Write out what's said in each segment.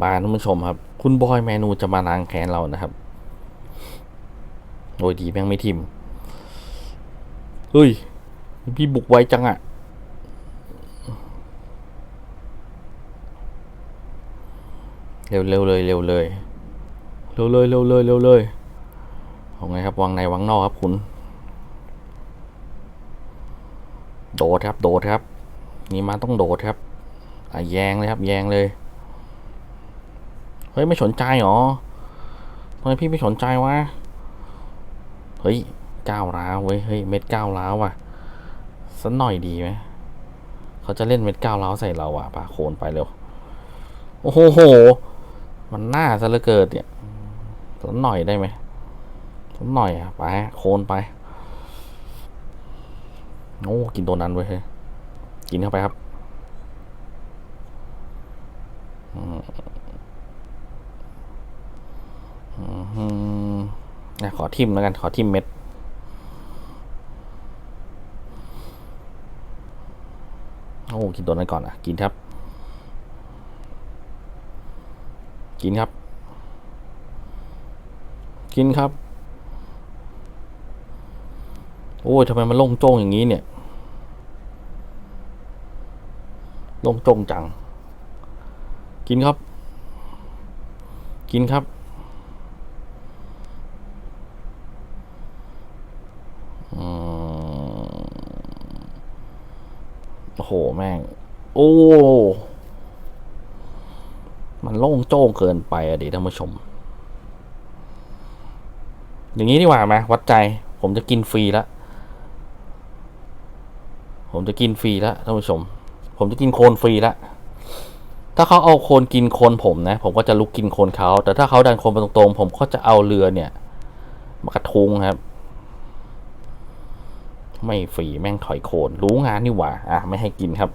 มาท่านผู้ชมครับ คุณบอยเมนูจะมาล้างแค้นเรานะครับ โดยดีแม่งไม่ทิม เฮ้ย พี่บุกไวจังอะเร็วเร็วเลยเร็วเลยเร็วเลยเร็วเลยเร็วเลยเอาไงครับวางในวางนอกครับคุณ โดดครับ โดดครับ นี่มาต้องโดดครับอะแยงเลยครับ แยงเลย ฮ้ยไม่สนใจหรอทำไมพี่ไม่สนใจวะ เฮ้ยก้าวร้าวเว้ย เฮ้ยเม็ดก้าวร้าวว่ะสักหน่อยดีไหมเขาจะเล่นเม็ดก้าวร้าวใส่เราอะปาโคนไปเร็ว โอ้โห มันน่าซะเหลือเกินเนี่ยสักหน่อยได้ไหมสักหน่อยอะไปโคนไป โอ้กินตัวนั้นเว้ยเฮ้ยกินเข้าไปครับ อืม นะขอทิมแล้วกัน ขอทิมเม็ด โอ้กินตัวนั้นก่อนอะ กินครับ กินครับ กินครับ โอ้ยทำไมมันโล่งโจ้งอย่างนี้เนี่ยโล่งโจ้งจัง กินครับ กินครับ อืมโอ้โห แม่ง โอ้ มันโล่งโจ้งเกินไปอะดิท่านผู้ชม อย่างนี้ดีกว่าไหมวัดใจ ผมจะกินฟรีแล้วผมจะกินฟรีแล้วท่านผู้ชม ผมจะกินโคนฟรีแล้วถ้าเขาเอาโคนกินโคนผมนะ ผมก็จะลุกกินโคนเขาแต่ถ้าเขาดันโคนไปตรงๆ ผมก็จะเอาเรือเนี่ย มากระทุงครับ ไม่ฟรีแม่งถอยโคน รู้งานนี่หว่า อะ ไม่ให้กินครับ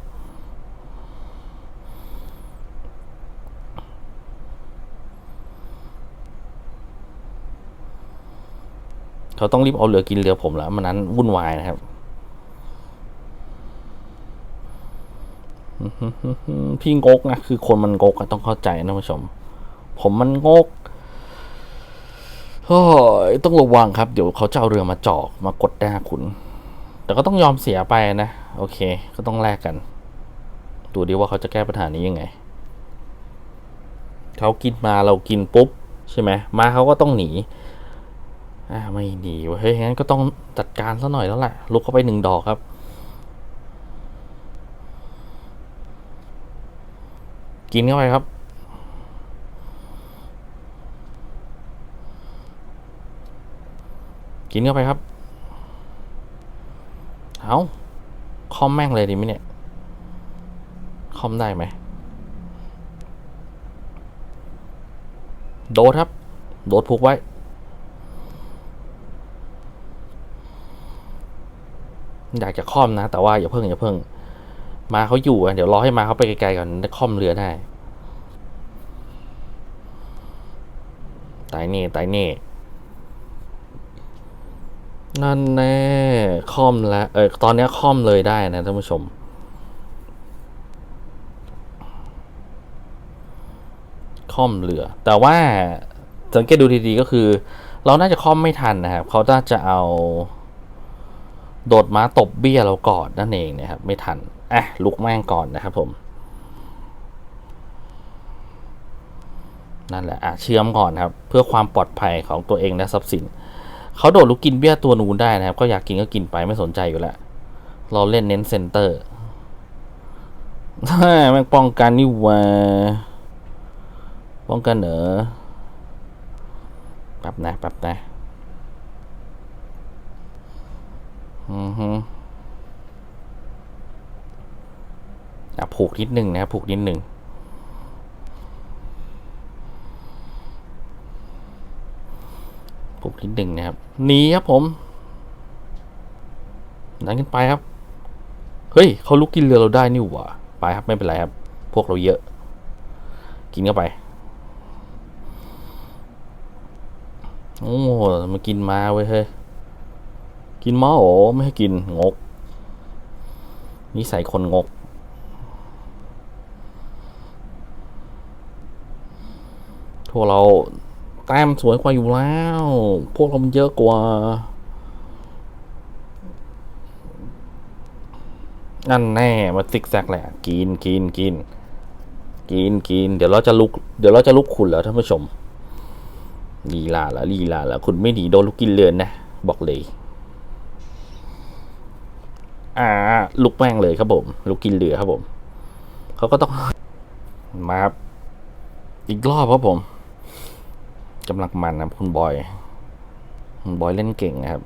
เขาต้องรีบเอาเรือกินเรือผมแล้ว มันนั้นวุ่นวายนะครับพี่งกนะคือคนมันงกต้องเข้าใจนะผู้ชม ผมมันงกต้องระวังครับ เดี๋ยวเขาจะเอาเรือมาจอกมากดหน้าคุณ แต่ก็ต้องยอมเสียไปนะ โอเค ก็ต้องแลกกัน ดูดิว่าเขาจะแก้ปัญหานี้ยังไง เขากินมาเรากินปุ๊บ ใช่ไหมมาเขาก็ต้องหนีอ่าไม่หนีเว้ยเฮ้ยงั้นก็ต้องจัดการซะหน่อยแล้วแหละลุกเข้าไปหนึ่งดอกครับกินเข้าไปครับ กินเข้าไปครับ เอาคอมแม่งเลยดีไหมเนี่ย คอมได้ไหม โดดครับ โดดผูกไว้ อยากจะคอมนะ แต่ว่าอย่าเพิ่งอย่าเพิ่ง มาเขาอยู่อะ เดี๋ยวรอให้มาเขาไปไกลๆก่อนคอมเรือได้ตายเน่ตายเน่ นั่นแน่คอมแล้วเออตอนนี้คอมเลยได้นะท่านผู้ชม คอมเรือ แต่ว่าสังเกตดูดีๆก็คือ เราน่าจะคอมไม่ทันนะครับเขาน่าจะเอาโดดม้าตบเบี้ยเราก่อนนั่นเองนะครับ ไม่ทันอะลุกแม่งก่อนนะครับผมนั่นแหละอะเชื่อมก่อนครับ เพื่อความปลอดภัยของตัวเองและทรัพย์สิน เขาโดดลุกกินเบี้ยตัวนูนได้นะครับ ก็อยากกินก็กินไปไม่สนใจอยู่แล้ว เราเล่นเน้นเซนเตอร์แม่งป้องกันนี่ว่าป้องกันเหรอแป๊บนะแป๊บนะอือฮึอะผูกนิดหนึ่งนะครับผูกนิดหนึ่งผูกนิดหนึ่งนะครับ หนีครับผมดันขึ้นไปครับ เฮ้ยเขาลุกกินเรือเราได้นี่หว่า ไปครับไม่เป็นไรครับ พวกเราเยอะ กินเข้าไป โอ้มากินมาเว้ยเฮ้ย กินมาโอ้ไม่ให้กินงกนิสัยคนงก พวกเรา แต้มสวยกว่าอยู่แล้ว พวกเรามันเยอะกว่านั่นแน่มาซิกแซกแหละ กินกินกินกินกิน เดี๋ยวเราจะลุก เดี๋ยวเราจะลุกคุณแล้วท่านผู้ชมลีลาละลีลาละคุณไม่หนีโดนลูกกินเลือนนะ บอกเลย อ่า ลุกแม่งเลยครับผมลุกกินเหลือครับผม เขาก็ต้อง มาครับ อีกรอบครับผม กำลังมันนะคุณบอย คุณบอยเล่นเก่งนะครับ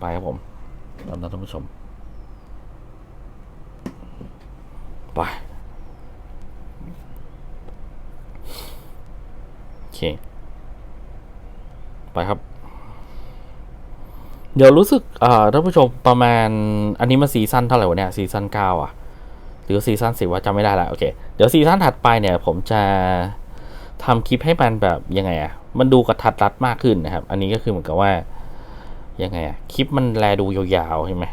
ไปครับผมเราท่านผู้ชม ไป โอเค ไปครับเดี๋ยวรู้สึกอ่าท่านผู้ชมประมาณอันนี้มาซีซั่นเท่าไหร่วะเนี่ยซีซั่นเก้าอะ หรือซีซั่นสิบว่าจำไม่ได้ละโอเค เดี๋ยวซีซั่นถัดไปเนี่ย ผมจะ ทำคลิปให้มันแบบยังไงอะ่ะ มันดูกระทัดรัดมากขึ้นนะครับ อันนี้ก็คือเหมือนกับว่า ยังไงอะ่ะ คลิปมันแลดูยาวๆใช่ไหม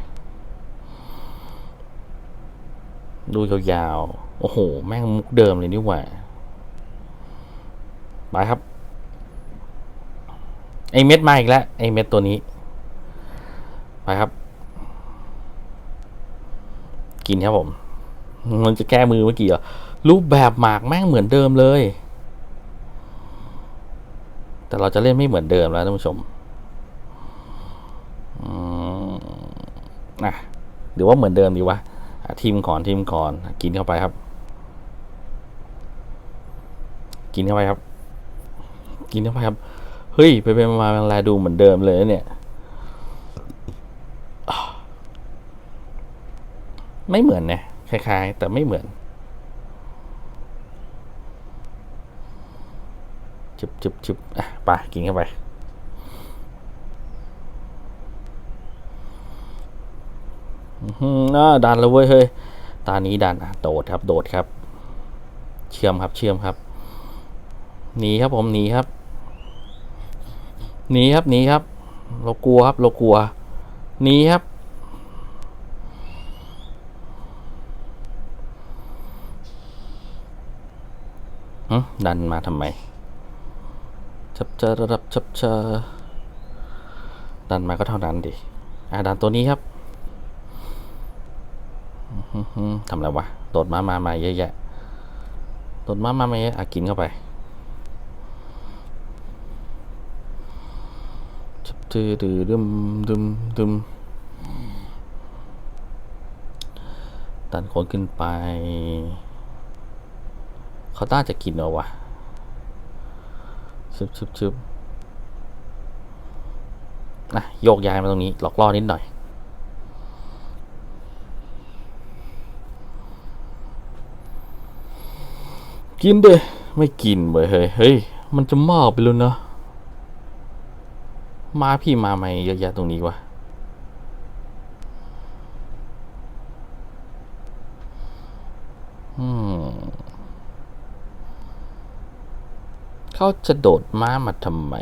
ดูยาวๆ โอ้โห แม่งมุกเดิมเลยนี่หว่าไปครับ ไอเม็ดมาอีกแล้ว ไอเม็ดตัวนี้ ไปครับ กินครับผม มันจะแก้มือเมื่อกี้เหรอ รูปแบบหมากแม่งเหมือนเดิมเลย แต่เราจะเล่นไม่เหมือนเดิมแล้วท่านผู้ชมอืมนะหรือว่าเหมือนเดิมดีวะทีมก่อนทีมก่อนกินเข้าไปครับ กินเข้าไปครับ กินเข้าไปครับ เฮ้ย ไปไปมาๆแลดูเหมือนเดิมเลยเนี่ย ไม่เหมือนนะคล้าย ๆ แต่ไม่เหมือน จุบจุบจุบอะไปกินเข้าไป อื้อหือน่าดันแล้วเว้ยเฮ้ย ตานี้ดันอะโดดครับ โดดครับ เชื่อมครับ เชื่อมครับ หนีครับผม หนีครับ หนีครับ หนีครับ เรากลัวครับ เรากลัว หนีครับดันมาทำไม ชับเจอระดับชับเจอดันมาก็เท่านั้นดิอ่าดันตัวนี้ครับทำอะไรวะโดดมามามาเยอะแยะโดดมามามาเยอะอะกินเข้าไปชับเจอดื้อดึมดึมดึมดันคนขึ้นไปเขาต้าจะกินเหรอวะ ชึบชึบชึบนะโยกย้ายมาตรงนี้ หลอกล่อนิดหน่อย กินเด้ไม่กินเว้ยเฮ้ยเฮ้ย มันจะมากไปแล้วนะมาพี่มาใหมเยอะแยะตรงนี้วะอืม เขาจะโดดม้ามาทำไม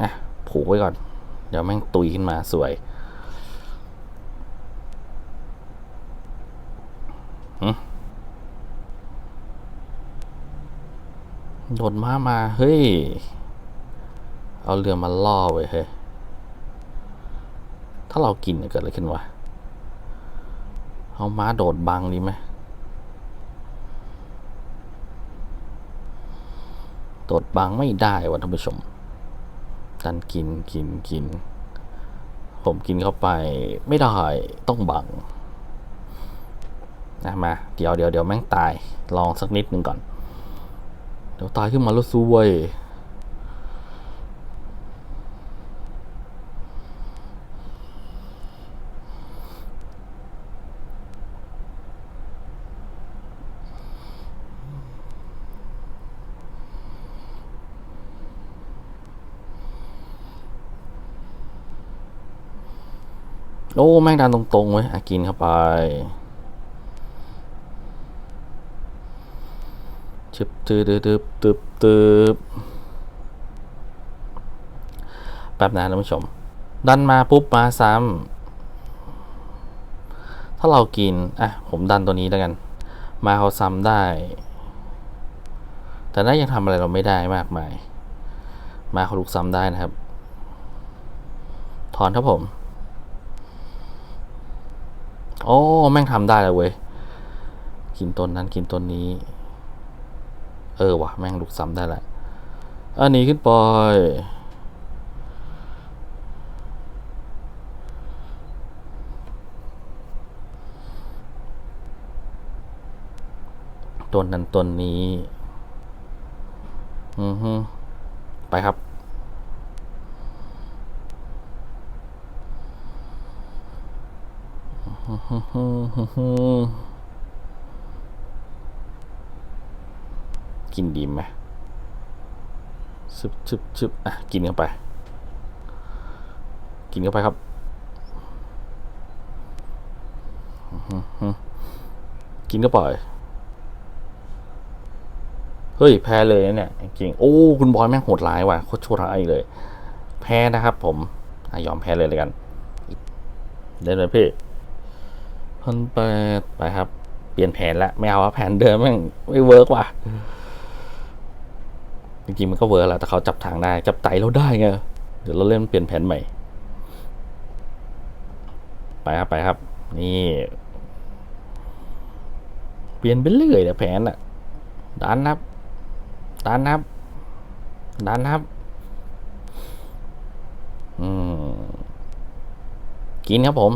อะ ผูกไว้ก่อน เดี๋ยวแม่งตุยขึ้นมาสวยโดดม้ามา เฮ้ย เอาเรือมาล่อไว้ยเฮ้ย ถ้าเรากินเนี่ยเกิดอะไรขึ้นวะ เอาม้าโดดบังดีไหมโดดบังไม่ได้วะท่านผู้ชมดันกินกินกิน ผมกินเข้าไปไม่ได้ต้องบังนะมา เดี๋ยวเดี๋ยวเดี๋ยวแม่งตาย ลองสักนิดหนึ่งก่อน เดี๋ยวตายขึ้นมาแล้วซวย โอ้แม่งดันตรงๆเว้ยอะกินเข้าไปชึบตึบตึบตึบตึบแป๊บนะท่านผู้ชม ดันมาปุ๊บมาซ้ำถ้าเรากิน อะ ผมดันตัวนี้แล้วกัน มาเขาซ้ำได้ แต่น่ายังทำอะไรเราไม่ได้มากมาย มาเขาลุกซ้ำได้นะครับ ถอนครับผม โอ้แม่งทำได้เลยเว้ยกินต้นนั้นกินต้นนี้ เออวะแม่งลุกซ้ำได้แหละอันนี้ขึ้นไปต้นนั้นต้นนี้ อือฮึไปครับ กินดีไหมชึบชึบชึบอะ กินเข้าไป กินเข้าไปครับกินเข้าไปเฮ้ย แพ้เลยเนี่ยจริง โอ้ คุณบอยแม่งโหดร้ายว่ะ โคตรโชดร้ายเลย แพ้นะครับผมอยอมแพ้เลยเลยกัน เล่นเลยพี่ พันแปดไปครับ เปลี่ยนแผนละไม่เอาว่าแผนเดิมแม่งไม่เวิร์กว่ะจริงๆมันก็เวิร์กแหละแต่เขาจับทางได้ จับไตเราได้ไงเดี๋ยวเราเล่นเปลี่ยนแผนใหม่ ไปครับไปครับ นี่ เปลี่ยนไปเรื่อยแต่แผนอะดันนับดันนับดันนับ อืมกินครับผม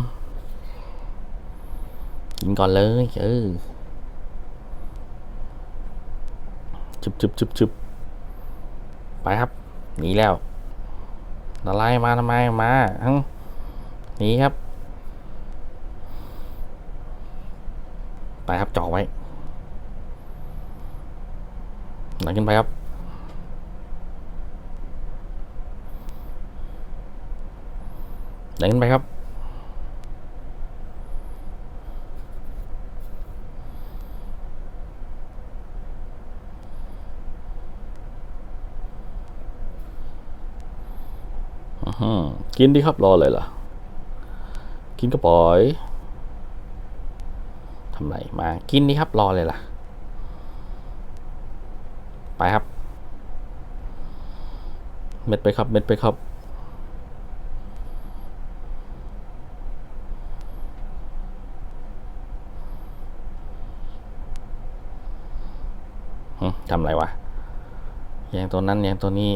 กินก่อนเลยเออจุบจุบจุบจุบไปครับหนีแล้วอะไรมาทำไมมาทั้งหนีครับ ไปครับจ่อไว้หลังขึ้นไปครับหลังขึ้นไปครับ อื้อหือ กินดีครับรอเลยล่ะ กินกระป๋อยทำไรมา กินดีครับรอเลยล่ะ ไปครับ เม็ดไปครับ เม็ดไปครับทำไรวะแยงตัวนั้นแยงตัวนี้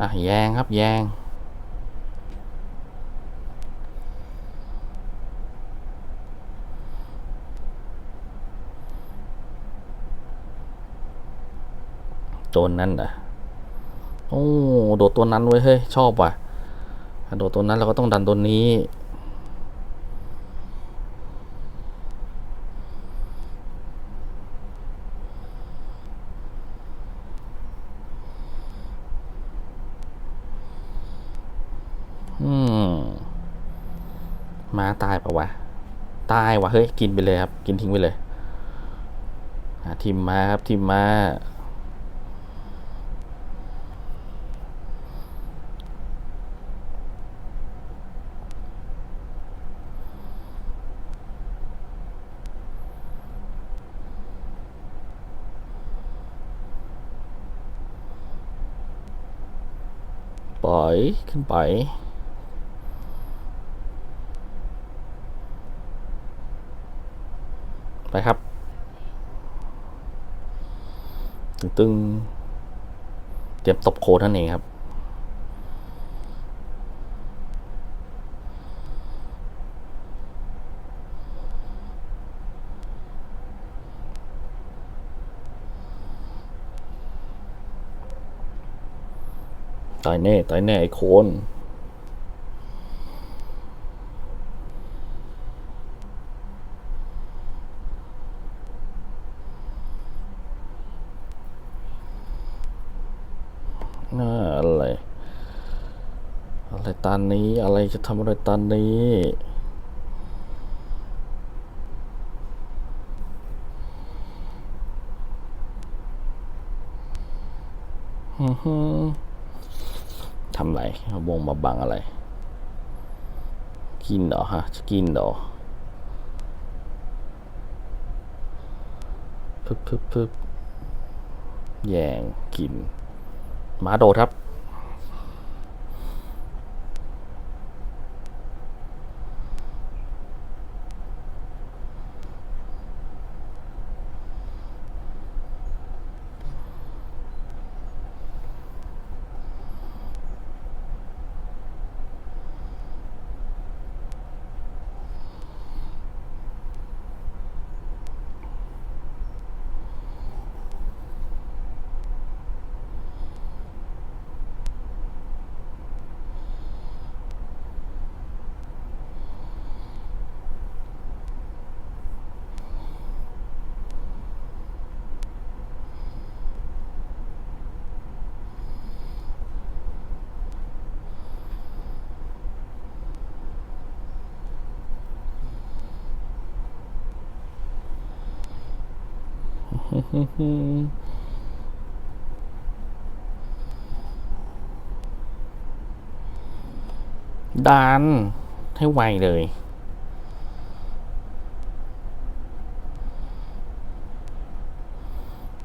อะแยงครับแยง ตัวนั้นอะโอ้โดดตัวนั้นไว้เฮ้ยชอบว่ะโดดตัวนั้นเราก็ต้องดันตัวนี้ อืมหมาตายปะวะ ตายว่ะเฮ้ยกินไปเลยครับ กินทิ้งไปเลยทิมมาครับทิมมาปล่อยขึ้นไปครับ ตึงเตรียมตบโคดนั่นเองครับ ตายแน่ ตายแน่ไอ้โคนาอะไร อะไรตานนี้ อะไร จะทำอะไรตานนี้ฮึทำไรเอาวงมาบังอะไร กินเหรอฮะจะกินเหรอพึบพึบพึบแย่งกินหมาโดดครับ ดันให้ไวเลย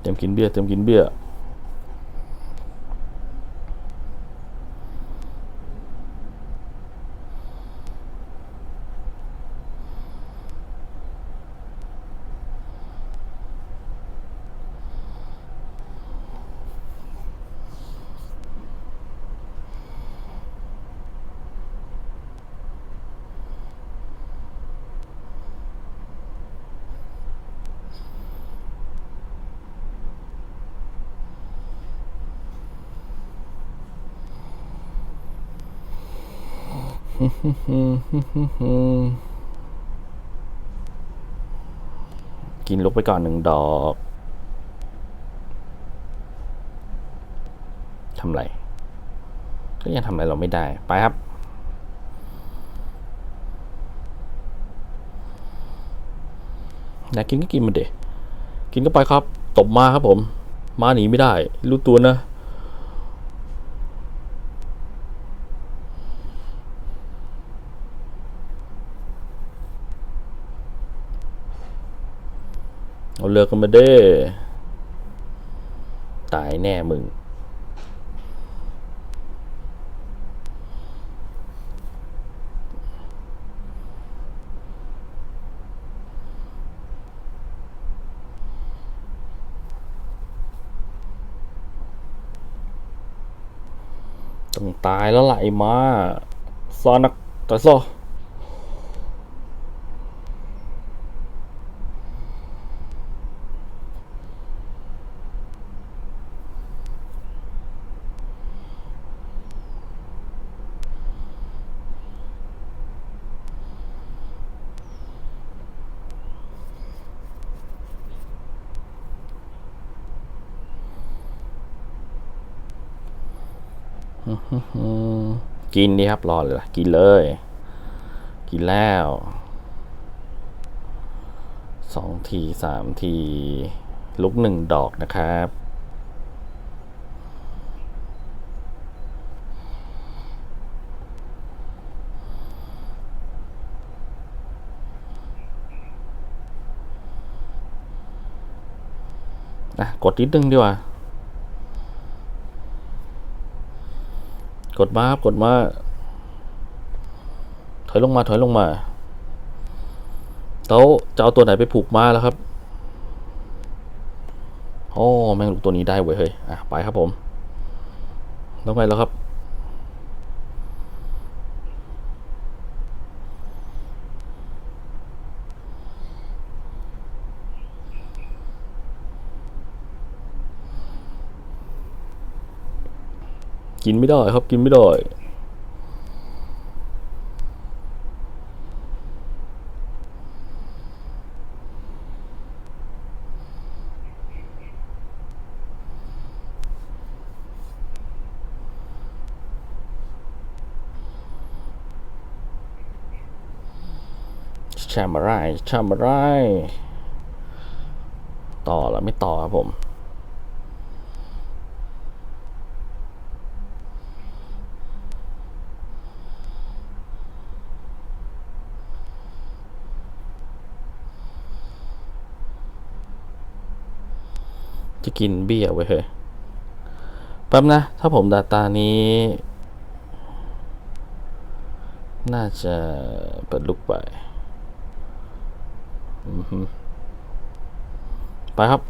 เต็มกินเบียร์เต็มกินเบีย กินลุกไปก่อนหนึ่งดอกทำไร ก็ยังทำอะไรเราไม่ได้ ไปครับ อยากกินก็กินมาเด็กินก็ไปครับ ตบมาครับผม มาหนีไม่ได้ รู้ตัวนะ เอาเลือกันมาเด้ตายแน่มึง ต้องตายแล้วล่ะไอ้มาซอนักตะโซ กินดีครับรอเลยล่ะกินเลย กินแล้วสองทีสามที ลุกหนึ่งดอกนะครับ อะ กดนิดนึงดีกว่า กดมาครับกดมา ถอยลงมาถอยลงมาแล้วจะเอาตัวไหนไปผูกมาแล้วครับโอ้แม่งลูกตัวนี้ได้เว้ยเฮ้ยอะไปครับผม แล้วไงแล้วครับ กินไม่ได้ครับกินไม่ได้ ชามอะไรชามอะไร ต่อแล้วไม่ต่อครับผม กินเบี้ยไว้เฮ้ยแป๊บนะ ถ้าผมดาตานี้ น่าจะเปิดลุกไปอือฮึไปครับ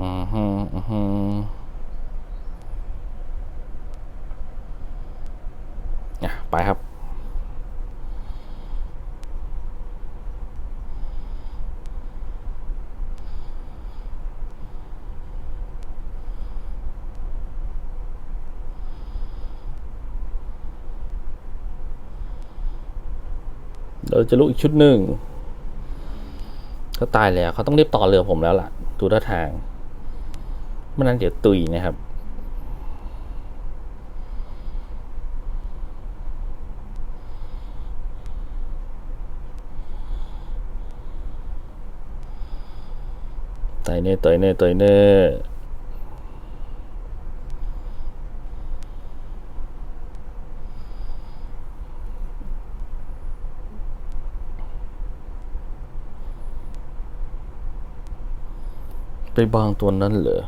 อือฮึอือฮึอะไปครับ เราจะลุกอีกชุดหนึ่งเขาตายแล้วเขาต้องรีบต่อเรือผมแล้วล่ะดูท่าทางไม่นั้นเดี๋ยวตุยนะครับ ต่อยเน่ต่อยเน่ต่อยเน่ ไปบางตัวนั้นเหรอ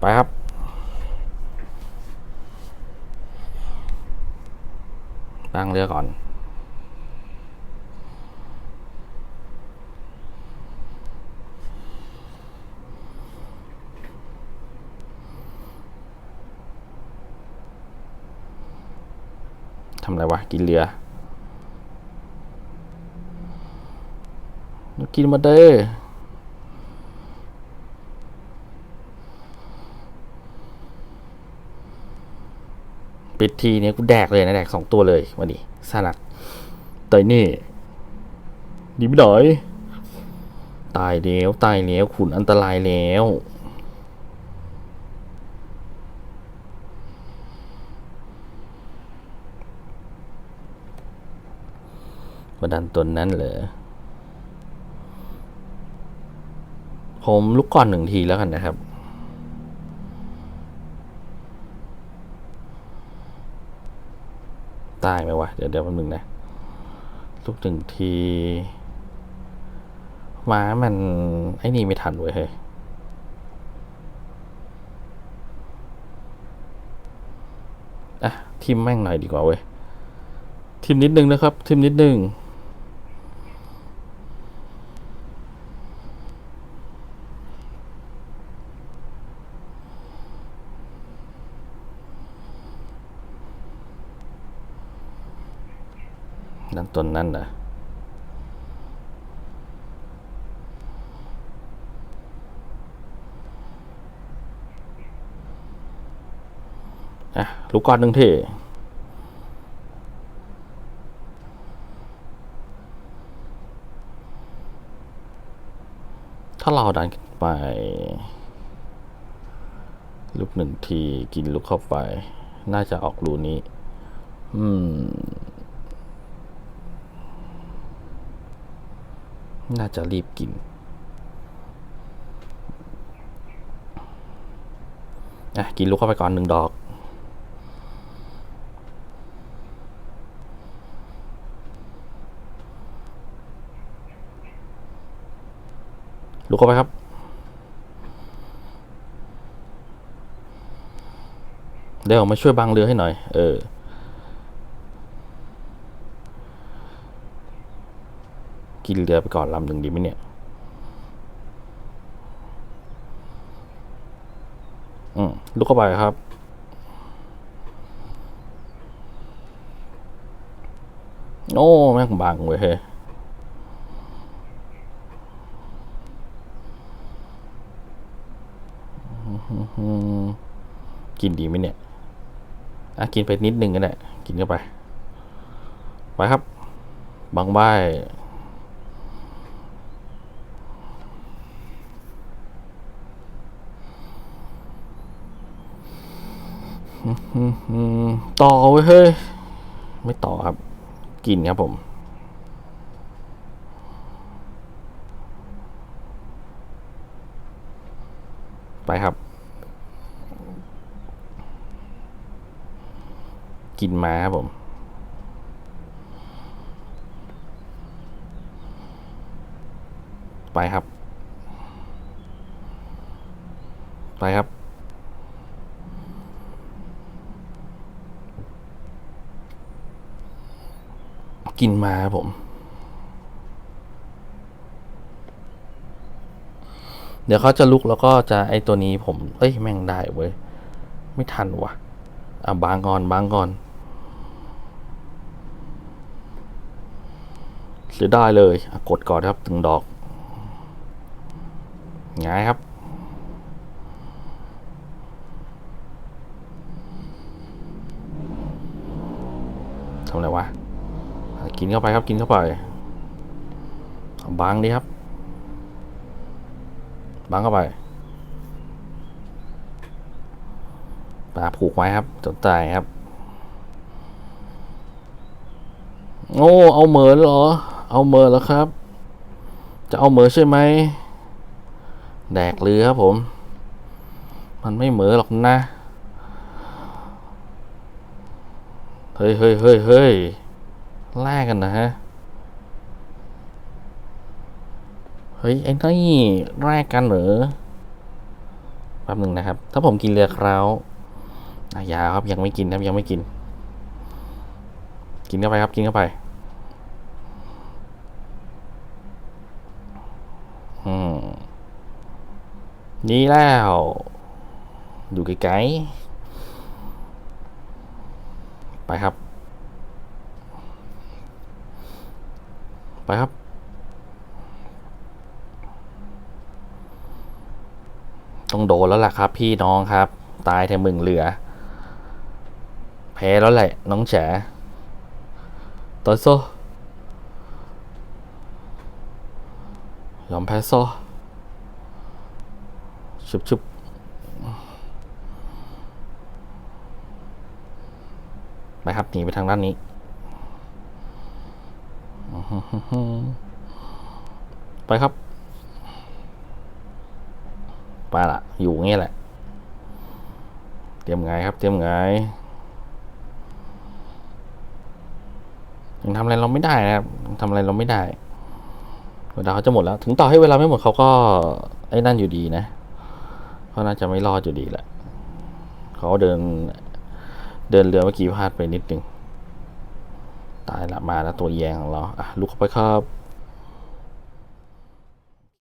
ไปครับ ตั้งเรือก่อน ทำไรวะ กินเรือ กินมาเด้อปิดทีเนี้ยกูแดกเลยนะแดกสองตัวเลยวันนี้สนัดต่อยนี่ดีไม่หน่อย ตายแล้วตายแล้วขุนอันตรายแล้วมาดันตัวนั้นเหรอ ผมลุกก่อนหนึ่งทีแล้วกันนะครับ ตายไหมวะ เดี๋ยวเดี๋ยวแป๊บนึงนะ ลุกหนึ่งที ม้ามัน ไอ้นี่ไม่ทันเว้ยเฮ้ยอะ ทิมแม่งหน่อยดีกว่าเว้ย ทิมนิดนึงนะครับ ทิมนิดนึง นั่นต้นนั่นนะอะลูกก้อดหนึ่งที่ถ้าเราดันขึ้นไป ลูกหนึ่งทีกินลูกเข้าไป น่าจะออกรูนี้ อืม น่าจะรีบกิน อะ กินลูกเข้าไปก่อนหนึ่งดอก ลูกเข้าไปครับ เดี๋ยวมาช่วยบังเรือให้หน่อย เออ กินเรือไปก่อนลำหนึ่งดีไหมเนี่ย อืมลุกเข้าไปครับ โอ้แม่งบังเว้ยเฮ้ยอืมกินดีไหมเนี่ยอะกินไปนิดนึงก็ได้กินเข้าไป ไปครับ บางใบาย อืม ต่อไว้ยเฮ้ย ไม่ต่อครับ กินครับผม ไปครับ กินมาครับผมไปครับ ไปครับ กินมาครับผม เดี๋ยวเขาจะลุกแล้วก็จะไอตัวนี้ผม เอ้ยแม่งได้เว้ย ไม่ทันวะอะบางก่อนบางก่อน เสียได้เลยกดก่อนครับถึงดอกง่ายครับ ทำอะไรวะอะ กินเข้าไปครับ กินเข้าไปบางดีครับบางเข้าไปปลาผูกไว้ครับจนตายครับ โอ้เอาเหมือนเหรอ เอาเหมือนแล้วครับ จะเอาเหมือนใช่ไหมแดกเรือครับผม มันไม่เหมือหรอกนะ เฮ้ยเฮ้ยเฮ้ยเฮ้ย แลกกันนะฮะ เฮ้ย ไอ้นี่แลกกันเหรอแป๊บหนึ่งนะครับ ถ้าผมกินเรือคราวอะอยาครับยังไม่กินครับยังไม่กิน กินเข้าไปครับกินเข้าไป อืมนี่แล้วอยู่ไกลๆไปครับ ไปครับ ต้องโดนแล้วล่ะครับ พี่น้องครับ ตายแทนมึงเหลือ แพ้แล้วแหละ น้องแฉต่อโซยอมแพ้โซชุบชุบไปครับหนีไปทางด้านนี้ ไปครับ ไปละอยู่งี้แหละ เตรียมไงครับ เตรียมไงยังทำอะไรเราไม่ได้นะครับยังทำอะไรเราไม่ได้ เวลาเขาจะหมดแล้ว ถึงต่อให้เวลาไม่หมดเขาก็ไอ้นั่นอยู่ดีนะเขาน่าจะไม่รอดอยู่ดีแหละเขาเดิน เดินเรือเมื่อกี้พลาดไปนิดนึง ตายละมาแล้วตัวแยงของเราอะลุกเข้าไปครับ